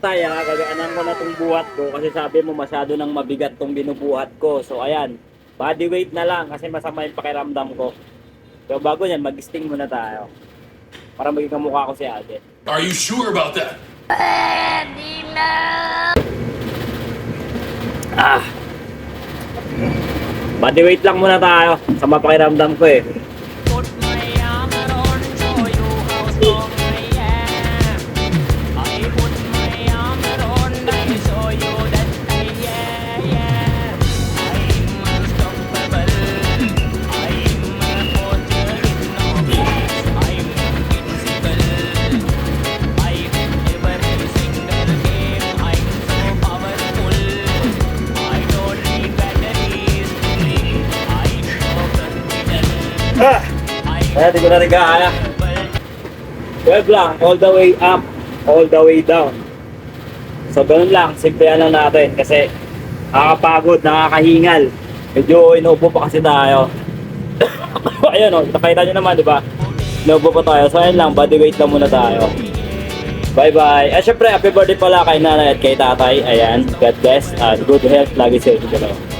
Tay, ah, gagaanan ko na tong buhat ko kasi sabi mo masyado nang mabigat tong binubuhat ko. So ayan, body weight na lang kasi masama yung pakiramdam ko. So bago yan, mag-sting muna tayo. Para maging kamukha ko si ate. Are you sure about that? Ah! Body weight lang muna tayo. Sama pakiramdam ko eh. Ah! Kaya di ko na rin kaya. 12 lang, all the way up, all the way down. So ganun lang, simplihan lang natin kasi nakakapagod, nakakahingal. Medyo inuubo pa kasi tayo. Ayun o, nakita nyo naman, di ba? Inuubo pa tayo. So ayun lang, body weight lang muna tayo. Bye-bye. Eh, syempre, happy birthday pala kay nanay at kay tatay. Ayan, God bless. and good health lagi sa inyo.